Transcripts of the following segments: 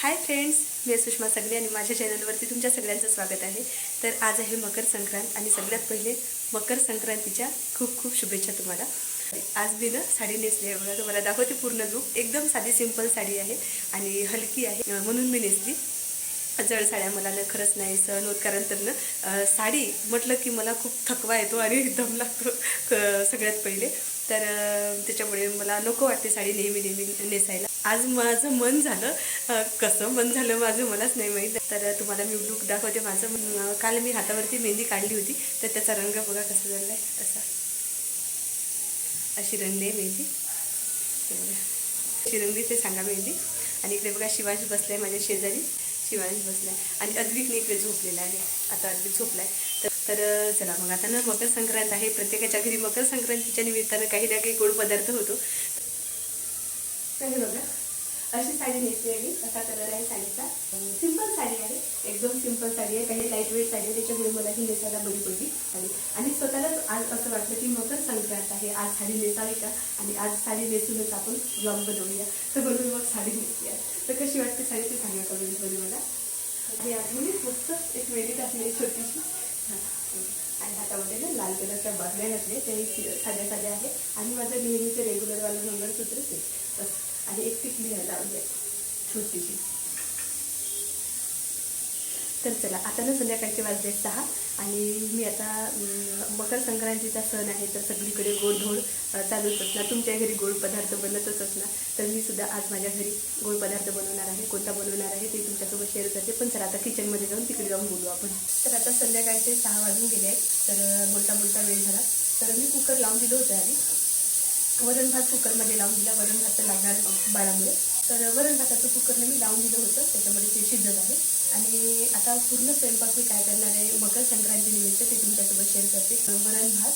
Hi friends मी सुषमा सगळे आणि माझ्या चॅनलवरती तुमच्या सगळ्यांचं स्वागत आहे. तर आज आहे मकर संक्रांत आणि सगळ्यात पहिले मकर संक्रांतीच्या खूप खूप शुभेच्छा तुम्हाला. आज मी ना साडी नेसली आहे बघा तुम्हाला दाखवते पूर्ण लूक एकदम साधी सिंपल साडी आहे आणि हलकी आहे. म्हणून मी नेसली. जड साड्या मला ना खरंच नाही सहन होत कारण तर ना साडी म्हटलं की मला खूप थकवा येतो आणि दम लागतो सगळ्यात पहिले. तर त्याच्यामुळे मला नको वाटते साडी नेहमी नेहमी नेसायला. आज माझं मन झालं कसं मन झालं माझं मलाच नाही माहीत. तर तुम्हाला मी लुक दाखवते माझं. काल मी हातावरती मेहंदी काढली होती. तर त्याचा रंग बघा कसा झाला आहे. असा. अशी रंगली आहे मेहंदी. अशी रंगली ते सांगा मेहंदी. आणि इकडे बघा शिवांश आहे माझ्या शेजारी. शिवांश बसलाय. आणि अद्विकने इकडे झोपलेला आहे. आता अद्विक झोपलाय. तर तर चला मग आता ना मकर संक्रांत आहे. प्रत्येकाच्या घरी मकर संक्रांतीच्या निमित्तानं काही ना काही गोड पदार्थ होतो. तर हे बघा. अशी साडी नेसली आहे मी. असा कलर आहे साडीचा? सिंपल साडी आहे. एकदम सिंपल साडी आहे. काही लाइट वेट साडी आहे. त्याच्यामुळे मला ही नेसायला बरी पडली. आणि आणि स्वतःलाच आज असं वाटलं की मकर संक्रांत आहे. आज साडी नेसावी का? आणि आज साडी नेसूनच आपण ब्लॉग बनवूया. तर म्हणून मग साडी नेसली आहे तर कशी वाटते साडी ते सांगा कमेंटमध्ये मला. आणि आधी मस्त एक वेळी टाकली आहे छोटीशी आणि हातामध्ये ना लाल कलरच्या बांगड्या घातल्या ते साध्या साध्या आहे आणि माझं नेहमीचं रेग्युलरवालं मंगळसूत्रच आहे. असं आणि एक टिकली आहे लावली आहे छोटीशी. तर चला आता ना संध्याकाळचे वाजले सहा आणि मी आता मकर संक्रांतीचा सण आहे तर सगळीकडे गोडधोड चालूच असणार. तुमच्या घरी गोड पदार्थ बनतच असणार. तर मी सुद्धा आज माझ्या घरी गोड पदार्थ बनवणार आहे. कोणता बनवणार आहे ते तुमच्यासोबत शेअर करते. पण चला आता किचनमध्ये जाऊन तिकडे जाऊन बोलू आपण. तर आता संध्याकाळचे सहा वाजून गेले आहेत. तर बोलता बोलता वेळ झाला. तर मी कुकर लावून दिलं होतं आधी. वरण भात कुकरमध्ये लावून दिला. वरण भात तर लागणार बाळामुळे. तर वरण भाताचं कुकरने मी लावून दिलं होतं. त्याच्यामध्ये ते शिजत आहे. आणि आता पूर्ण स्वयंपाक मी काय करणार आहे मकर संक्रांती निमित्त ते तुमच्यासोबत शेअर करते. वरण भात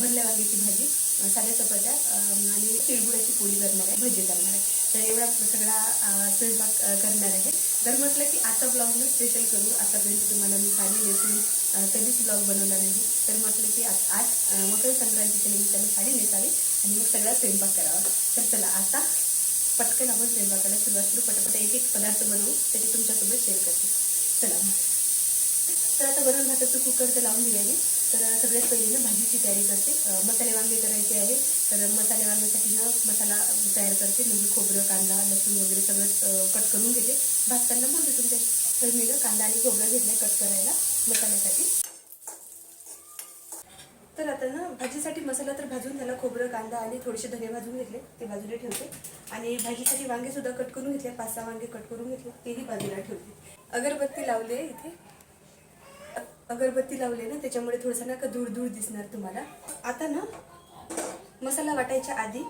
भरल्या वांग्याची भाजी साध्या चपात्या आणि तिळगुळाची पोळी करणार आहे भजी करणार आहे. तर एवढा सगळा स्वयंपाक करणार आहे. तर म्हटलं की आता ब्लॉगनं स्पेशल करू आतापर्यंत तुम्हाला मी साडी नेसून कधीच ब्लॉग बनवला नाही. तर म्हटलं की आज आज मकर संक्रांतीच्या निमित्ताने साडी आणि मग सगळा स्वयंपाक करावा. तर चला आता पटकन आपण स्वयंपाकाला सुरुवात करू पटापट एक एक पदार्थ बनवू त्याचे तुमच्यासोबत शेअर करते. चला मग. तर आता वरण भाताचं कुकर तर लावून दिले तर सगळ्यात पहिले ना भाजीची तयारी करते. मसाले वांगे करायचे आहे. तर मसाले वांग्यासाठी ना मसाला तयार करते म्हणजे खोबरं कांदा लसूण वगैरे सगळं कट करून घेते. भाजताना बोलते तुमच्या तर मी ना कांदा आणि खोबरं घेतलं कट करायला मसाल्यासाठी. तर आता ना भाजीसाठी मसाला तर भाजून झाला खोबरं कांदा आणि थोडेसे धने भाजून घेतले. ते बाजूला ठेवते. आणि भाजीसाठी वांगे सुद्धा कट करून घेतले. पाच सहा वांगे कट करून घेतले. तेही बाजूला ठेवते. अगरबत्ती लावली आहे इथे. अगरबत्ती लावली ना त्याच्यामुळे थोडंसं ना का धूळ धूळ दिसणार तुम्हाला. आता ना मसाला वाटायच्या आधी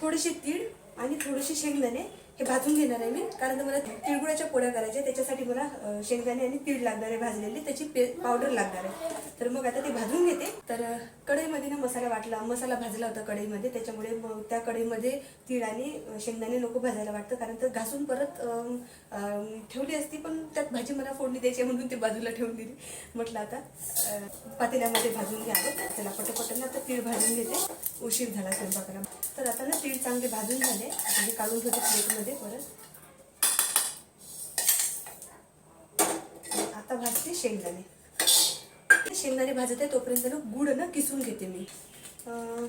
थोडेसे तीळ आणि थोडेसे शेंगदाणे हे भाजून घेणार आहे मी. कारण तर मला तिळगुळाच्या पोळ्या करायच्या त्याच्यासाठी मला शेंगदाणे आणि तीळ लागणार आहे भाजलेली. त्याची पे पावडर लागणार आहे. तर मग आता ते भाजून घेते. तर कढईमध्ये ना मसाला वाटला. मसाला भाजला होता कढईमध्ये. त्याच्यामुळे मग त्या कढईमध्ये तीळ आणि शेंगदाणे नको भाजायला वाटतं. कारण तर घासून परत ठेवली असती पण त्यात भाजी मला फोडणी द्यायची म्हणून ते बाजूला ठेवून दिली. म्हटलं आता पातेल्यामध्ये भाजून घ्यावं. त्याला पटापट ना आता तीळ भाजून घेते. उशीर झाला स्वयंपाकाला. तर आता ना तीळ चांगले भाजून झाले. आता काढून ठेवते प्लेटमध्ये परत. आता भाजते शेंगदाणे. शेंगदाणे भाजत आहे तोपर्यंत ना गुळ ना किसून घेते मी. अं,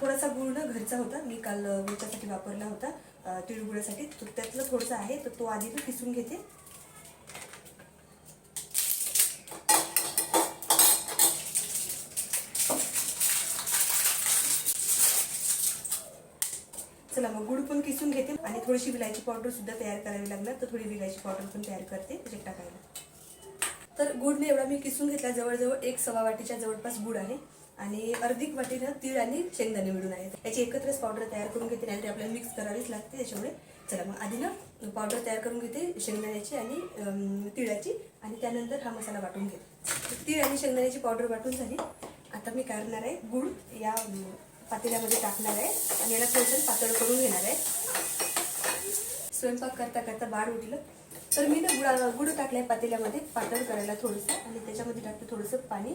थोडासा गुळ ना घरचा होता. मी काल अं, वापरला होता. तिळगुळासाठी तर त्यातलं थोडंसं आहे तर तो आधी ना किसून घेते चला मग गुळ पण किसून घेते आणि थोडीशी विलायची पावडर सुद्धा तयार करावी लागणार तर थोडी विलायची पावडर पण तयार करते त्याच्यात टाकायला. तर गुडने एवढा मी किसून घेतला जवळजवळ एक सव्वा वाटीच्या जवळपास गुड आहे. आणि अर्धिक वाटीनं तीळ आणि शेंगदाणे मिळून आहेत. याची एकत्रच पावडर तयार करून घेते नाहीतर आपल्याला मिक्स करावीच लागते त्याच्यामुळे चला मग आधी ना पावडर तयार करून घेते शेंगदाण्याची आणि तिळाची. आणि त्यानंतर हा मसाला वाटून घेते. तीळ आणि शेंगदाण्याची पावडर वाटून झाली. आता मी काय करणार आहे गुळ या पातेल्यामध्ये टाकणार आहे. आणि याला थोडंसं पातळ करून घेणार आहे. स्वयंपाक करता करता बाळ उठलं. तर मी ना गुळा गुळ टाकलाय पातेल्यामध्ये पातळ करायला थोडंसं. आणि त्याच्यामध्ये टाकलं थोडंसं पाणी.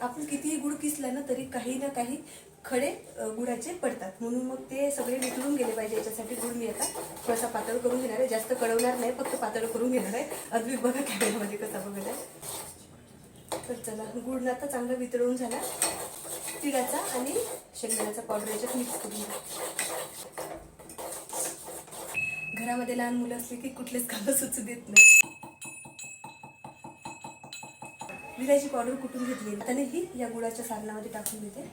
आपण कितीही गुळ किसला ना तरी काही ना काही खडे गुडाचे गुळाचे पडतात. म्हणून मग ते सगळे वितळून गेले पाहिजे. याच्यासाठी गुळ मी आता थोडासा पातळ करून घेणार आहे. जास्त कळवणार नाही फक्त पातळ करून घेणार आहे. अद्विक बघा कॅमेऱ्यामध्ये कसा बघायला. तर चला गुळ आता चांगला वितळून झाला. तिळाचा आणि शेंगदाण्याचा पावडर याच्यात मिक्स करून घ्या. घरामध्ये लहान मुलं असली की कुठलेच कामं सुचू देत नाही. विलायची पावडर कुठून घेतली त्याने ही या गुळाच्या सारणामध्ये टाकून देते.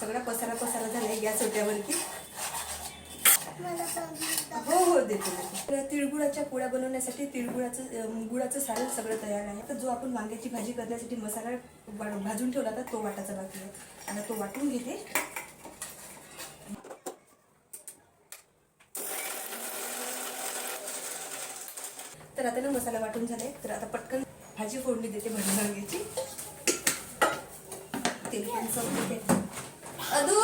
सगळा पसारा पसारा झालाय गॅस होत्यावरती हो हो देतो तिळगुळाच्या पोळ्या बनवण्यासाठी तिळगुळाचं गुळाचं सारण सगळं तयार आहे. तर जो आपण वांग्याची भाजी करण्यासाठी मसाला भाजून ठेवला होता तो वाटायचा बाकी आहे. आणि तो वाटून घेते. तर आता ना मसाला वाटून झालाय. तर आता पटकन भाजी फोडणी देते भाजी वांग्याची. तेल पण संपते अदू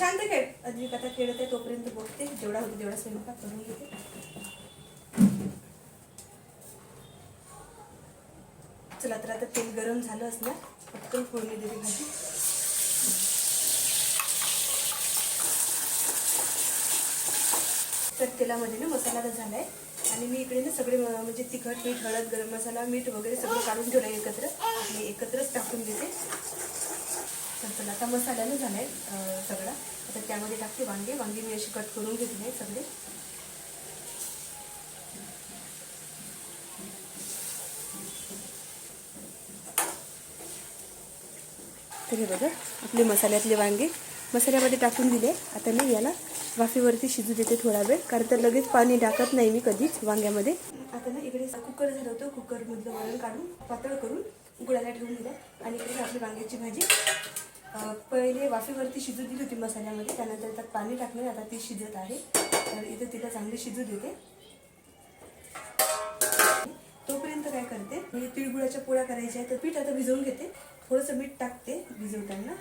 शांत खेळ. अद्विक आता खेळत आहे तोपर्यंत बघते. जेवढा होते तेवढा स्वयंपाक करून घेते. चला तर आता तेल गरम झालं असणार. पटकन फोडणी देते भाजी. तर तेलामध्ये ना मसाला तर आहे आणि मी इकडे ना सगळे म्हणजे तिखट मीठ हळद गरम मसाला मीठ वगैरे सगळं काढून ठेवलं एकत्र. आणि एकत्रच टाकून देते. चला आता मसाल्यानं झाला आहे सगळा. आता त्यामध्ये टाकते वांगे. वांगे मी अशी कट करून घेतले सगळे. तर हे बघा आपले मसाल्यातले वांगे मसाल्यामध्ये टाकून दिले. आता मी याला वाफेवरती शिजू देते थोडा वेळ कारण तर लगेच पाणी टाकत नाही मी कधीच वांग्यामध्ये. आता ना इकडे कुकर झालं होतं कुकरमधलं वरण काढून पातळ करून गुळाला ठेवून दिलं. आणि इकडे आपली वांग्याची भाजी. पहिले वाफेवरती शिजू दिली होती मसाल्यामध्ये त्यानंतर त्यात पाणी टाकलं आता ती शिजत आहे. तर इथं तिला चांगली शिजू देते. तोपर्यंत काय करते मी तिळगुळाच्या पोळ्या करायच्या आहे तर पीठ आता भिजवून घेते. थोडंसं मीठ टाकते भिजवताना.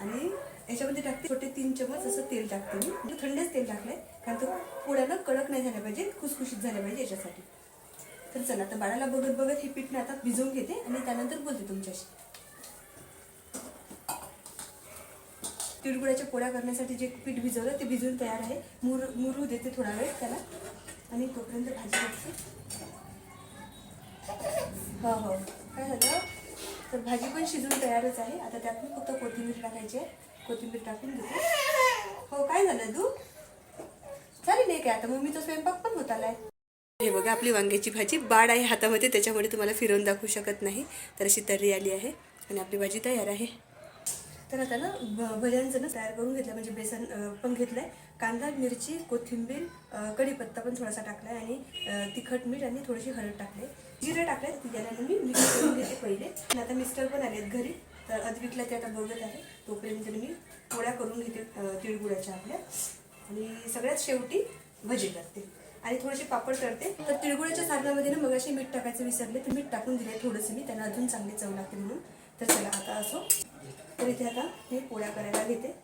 आणि याच्यामध्ये टाकते छोटे तीन चमच असं तेल टाकते मी. म्हणजे थंडच तेल टाकलंय कारण तो पोळ्याला कडक नाही झाल्या पाहिजे खुसखुशीत झाल्या पाहिजे याच्यासाठी. तर चला आता बाळाला बघत बघत हे पीठ मी आता भिजवून घेते आणि त्यानंतर बोलते तुमच्याशी. तिळगुळाच्या पोळ्या करण्यासाठी जे पीठ भिजवलं ते भिजून तयार आहे. मुर मुरू देते थोडा वेळ त्याला. आणि तोपर्यंत भाजी टाकते हो हो. काय झालं? तर भाजी पण शिजून तयारच आहे. आता त्यात मी फक्त कोथिंबीर टाकायची आहे. कोथिंबीर टाकून देते. हो काय झालं तू चालेल नाही काय आता? मम्मीचा स्वयंपाक पण होत आलाय. हे बघा आपली वांग्याची भाजी बाड आहे हातामध्ये. त्याच्यामुळे तुम्हाला फिरवून दाखवू शकत नाही. तर अशी तर्री आली आहे. आणि आपली भाजी तयार आहे. तर आता ना भ- भज्यांचं ना तयार करून घेतलं म्हणजे बेसन पण पण घेतलंय. कांदा मिरची कोथिंबीर कढीपत्ता पण थोडासा टाकलाय आणि तिखट मीठ आणि थोडीशी हळद टाकले. जिरे टाकले ती मी मिक्स करून घेते पहिले. आता मिस्टर पण आलेत घरी. तर अद्विकला ते आता बघत आहे. तोपर्यंत मी पोळ्या करून घेते तिळगुळाच्या आपल्या. आणि सगळ्यात शेवटी भजी करते. आणि थोडेसे पापड करते तर तिळगुळाच्या साधनामध्ये ना मगाशी मीठ टाकायचं विसरले तर मीठ टाकून दिले थोडंसं मी. त्यांना अजून चांगली चव लागते म्हणून. तर चला आता असो. तर इथे आता मी पोळ्या करायला घेते.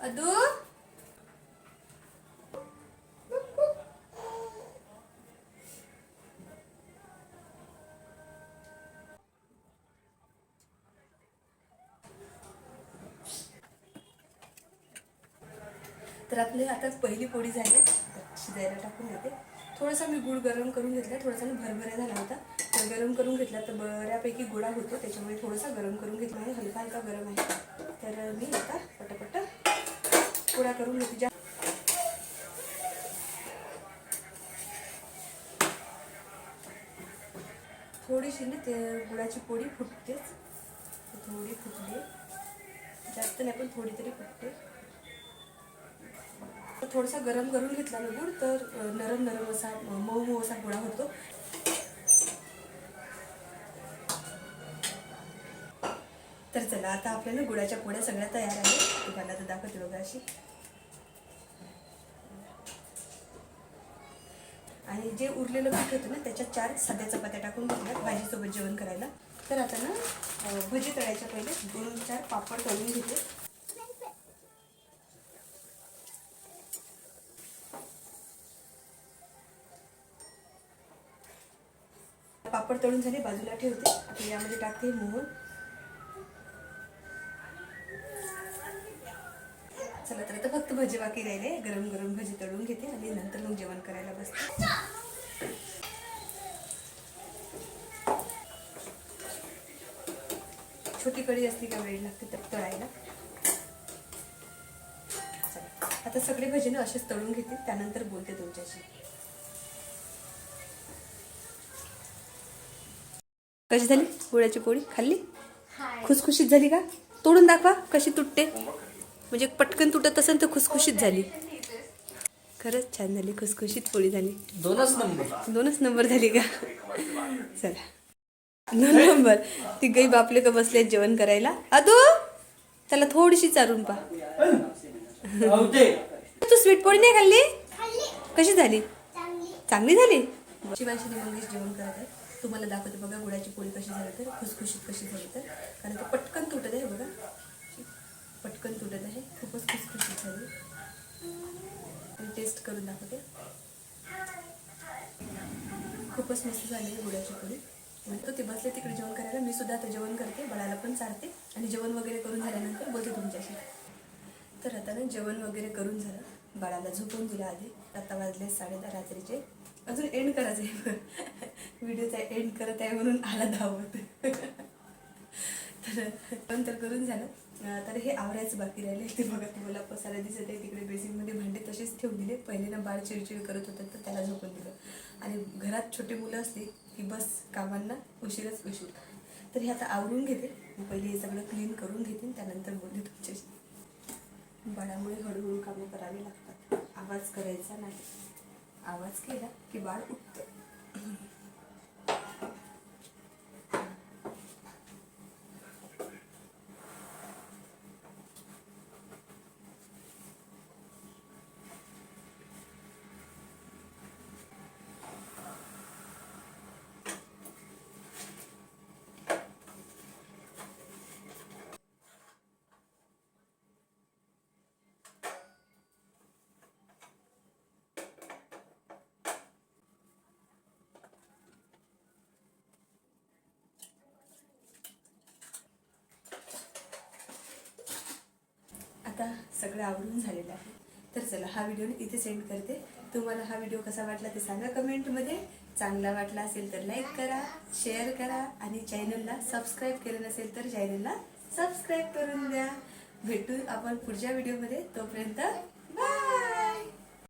अदू? तर आपले आता पहिली पोळी झाली. आहे. शिजायला टाकून देते. थोडासा मी गुळ गरम करून घेतला थोडासा ना भरभरा झाला होता. तर गरम करून घेतला तर बऱ्यापैकी गोडा होतो त्याच्यामुळे थोडासा गरम करून घेतला आहे. हलका हलका गरम आहे. तर मी आता पटापट गोळा करून घेते. ज्या थोडीशी ना ते गुळाची पोळी फुटतेच. थोडी फुटली. जास्त नाही पण थोडी तरी फुटते. थोडासा गरम करून घेतला ना गुळ तर नरम नरम असा मऊ मऊ असा गोळा होतो. तर चला आता आपल्याला गुळाच्या पोळ्या सगळ्या तयार आहेत. तुम्हाला तर दाखवते बघा अशी. आणि जे उरलेलं पीठ होतं ना त्याच्यात चार साध्या चपात्या टाकून घेतल्या भाजीसोबत जेवण करायला. तर आता ना भजी तळायच्या पहिले दोन चार पापड तळून घेते. पापड तळून झाले बाजूला ठेवते. आता यामध्ये टाकते मोहन. चला तर आता फक्त भजी बाकी राहिले. गरम गरम भजी तळून घेते आणि नंतर मग जेवण करायला बसते. छोटी कढी असली का वेळ लागते तर तळायला. आता सगळे भजी ना असेच तळून घेते त्यानंतर बोलते तुमच्याशी. कशी झाली? गुळाची पोळी? खाल्ली? खुसखुशीत झाली का? तोडून दाखवा कशी तुटते. म्हणजे पटकन तुटत असेल तर खुसखुशीत झाली. खरंच छान झाली खुसखुशीत पोळी झाली. दोनच नंबर. दोनच नंबर झाली का? चला. दोन नंबर. ती गई बापले का बसले जेवण करायला. आदू त्याला थोडीशी चारून पा. तू स्वीट पोळी नाही खाल्ली? कशी झाली? चांगली. झाली? शिवांशी मंगेश जेवण करत आहे. तुम्हाला दाखवते बघा गुळाची पोळी कशी झाली तर खुसखुशीत कशी झाली तर. कारण ते पटकन तुटत आहे बघा. पटकन तुटत आहे. खूपच खुसखुशीत झाली. आणि टेस्ट करून दाखवते. खूपच मस्त झाली आहे गुळाची पोळी तो ते बसले तिकडे जेवण करायला. मी सुद्धा आता जेवण करते. बाळाला पण चारते. आणि जेवण वगैरे करून झाल्यानंतर बोलते तुमच्याशी. तर आता ना जेवण वगैरे करून झालं. बाळाला झोपून दिलं आधी. आता वाजले साडे दहा रात्रीचे. अजून एंड करायचं आहे व्हिडिओचा एंड करत आहे म्हणून आला धावत. तर पण तर करून झालं. तर हे आवरायचं बाकी राहिले ते बघा तुम्हाला पसारा दिसत आहे. तिकडे बेसिनमध्ये भांडे तसेच ठेवून दिले. पहिले ना बाळ चिडचिड करत होतं तर त्याला झोपून दिलं. आणि घरात छोटी मुलं असली की बस कामांना उशीरच उशीर. तर हे आता आवरून घेते. मी पहिले हे सगळं क्लीन करून घेते त्यानंतर बोलते तुमच्याशी. बाळामुळे हळूहळू कामं करावी लागतात. आवाज करायचा नाही. आवाज केला की बाळ उठतं आता सगळं आवरून झालेलं आहे. तर चला हा व्हिडिओ इथे सेंड करते. तुम्हाला हा व्हिडिओ कसा वाटला ते सांगा कमेंटमध्ये चांगला वाटला असेल तर लाईक करा शेअर करा आणि चॅनलला सबस्क्राईब केलं नसेल तर चॅनलला सबस्क्राईब करून द्या. भेटू आपण पुढच्या व्हिडिओमध्ये तोपर्यंत